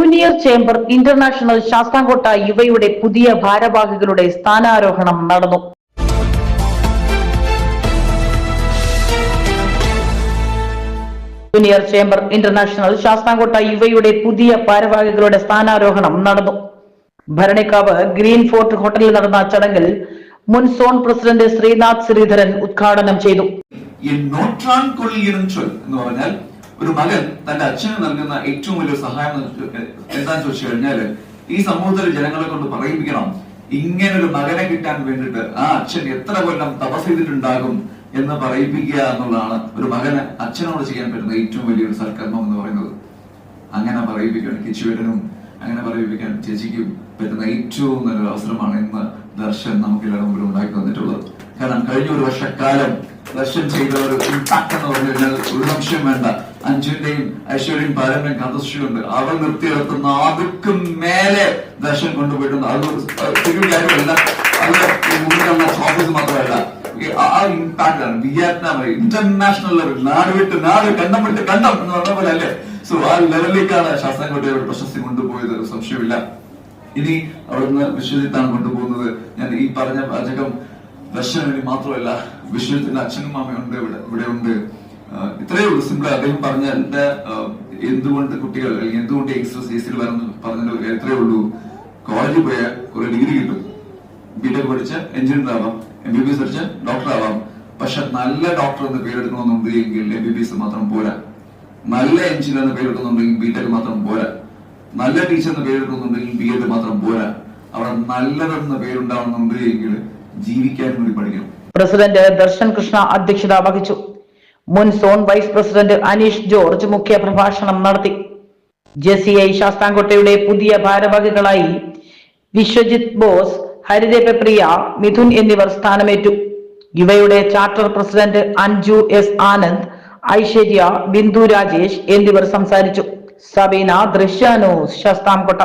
Junior chamber international Sasthamkotta യുവയുടെ പുതിയ ഭാരവാഹികളുടെ സ്ഥാനാരോഹണം നടന്നു. ജൂനിയർ ചേംബർ ഇന്റർനാഷണൽ ശാസ്താംകോട്ട യുവയുടെ പുതിയ ഭാരവാഹികളുടെ സ്ഥാനാരോഹണം നടന്നു. ഭരണിക്കാവ് ഗ്രീൻ ഫോർട്ട് ഹോട്ടലിൽ നടന്ന ചടങ്ങിൽ മുൻ സോൺ പ്രസിഡന്റ് ശ്രീനാഥ് ശ്രീധരൻ ഉദ്ഘാടനം ചെയ്തു. എന്ന് പറഞ്ഞാൽ ഒരു മകൻ തന്റെ അച്ഛന് നൽകുന്ന ഏറ്റവും വലിയ സഹായം എന്താന്ന് ചോദിച്ചു കഴിഞ്ഞാൽ ഈ സമൂഹത്തിലെ ജനങ്ങളെ കൊണ്ട് പറയിപ്പിക്കണം. ഇങ്ങനെ ഒരു മകനെ കിട്ടാൻ വേണ്ടിയിട്ട് ആ അച്ഛൻ എത്ര കൊല്ലം തപസ് ചെയ്തിട്ടുണ്ടാകും എന്ന് പറയിപ്പിക്കുക എന്നുള്ളതാണ് ഒരു മകന് അച്ഛനോട് ചെയ്യാൻ പറ്റുന്ന ഏറ്റവും വലിയൊരു സൽക്കർമ്മം എന്ന് പറയുന്നത്. അങ്ങനെ പറയിപ്പിക്കാൻ കിച്ചുവേട്ടനും അങ്ങനെ പറയിപ്പിക്കാൻ ചേച്ചിക്കും പറ്റുന്ന ഏറ്റവും നല്ലൊരു അവസരമാണ് ഇന്ന് ദർശൻ നമുക്ക് എല്ലാവരും മുമ്പിൽ ഉണ്ടാക്കി തന്നിട്ടുള്ളത്. കാരണം കഴിഞ്ഞ ഒരു വർഷക്കാലം ദർശൻ ചെയ്ത ഒരു ഇമ്പാക്ട് എന്ന് പറഞ്ഞു കഴിഞ്ഞാൽ ഒരു സംശയം വേണ്ട. അഞ്ജുവിന്റെയും ഐശ്വര്യയും പാരമ്പര്യം കാന്തശ്രീയുണ്ട് അവർ നിർത്തിയിടത്തുന്ന അതുക്കും മേലെ ദർശനം കൊണ്ടുപോയിട്ടുണ്ട്. അത് മാത്രമല്ല. ആ ഇമ്പാക്ട് ആണ്. വിയറ്റ്നാം ഇന്റർനാഷണൽ ലെവൽ നാട് വിട്ട് നാട് കണ്ടം വിട്ട് കണ്ടം എന്ന് പറഞ്ഞ പോലെ അല്ലേ? സോ ആ ലെവലിലേക്കാണ് ശാസ്താംകോട്ടയുടെ പ്രശസ്തി കൊണ്ടുപോയത്. സംശയമില്ല ഇനി അവിടുന്ന് വിശ്വജിത്താണ് കൊണ്ടുപോകുന്നത്. ഞാൻ ഈ പറഞ്ഞ പാചകം ദർശനം മാത്രമല്ല വിശ്വജിത്തിന്റെ അച്ഛനും അമ്മയുണ്ട് ഇവിടെ ഇവിടെ ഉണ്ട്. ഇത്രയേ ഉള്ളൂ. സിമ്പിൾ അദ്ദേഹം പറഞ്ഞ എന്റെ ആഹ് എന്തുകൊണ്ട് കുട്ടികൾ അല്ലെങ്കിൽ എന്തുകൊണ്ട് യങ്സ്റ്റേഴ്സ് എ സിയിൽ വരുന്നു പറഞ്ഞു എത്രയേ ഉള്ളൂ. കോളേജിൽ പോയ കുറെ ഡിഗ്രി കിട്ടും. ബിടെക് പഠിച്ച എഞ്ചിനീയർ ആവാം എം ബി ബി എസ് പഠിച്ച് ഡോക്ടർ ആവാം. പക്ഷെ നല്ല ഡോക്ടർ എന്ന് പേരെടുക്കണമെന്നുണ്ട് എങ്കിൽ എം ബി ബി എസ് മാത്രം പോരാ. നല്ല എഞ്ചിനീയർ എന്ന് പേരെടുക്കുന്നുണ്ടെങ്കിൽ ബിടെക് മാത്രം പോരാ. നല്ല ടീച്ചർ എന്ന് പേരെടുക്കുന്നുണ്ടെങ്കിൽ ബി എഡ് മാത്രം പോരാ. അവിടെ നല്ലതെന്ന് പേരുണ്ടാവണമെന്നുണ്ടെങ്കിൽ ജീവിക്കാൻ കൂടി പഠിക്കണം. പ്രസിഡന്റ് ദർശൻ കൃഷ്ണ അധ്യക്ഷത വഹിച്ചു. മുൻ zone vice president Aneesh George മുഖ്യ പ്രഭാഷണം നടത്തി. ജെ സി ഐ ശാസ്താംകോട്ടയുടെ പുതിയ ഭാരവാഹികളായി വിശ്വജിത് ബോസ് ഹരിദേവ പ്രിയ മിഥുൻ എന്നിവർ സ്ഥാനമേറ്റു. ഇവയുടെ charter president Anju S Anand Aishwarya Bindu Rajesh എന്നിവർ സംസാരിച്ചു. സബീന ദൃശ്യാനൂസ് ശാസ്താംകോട്ട.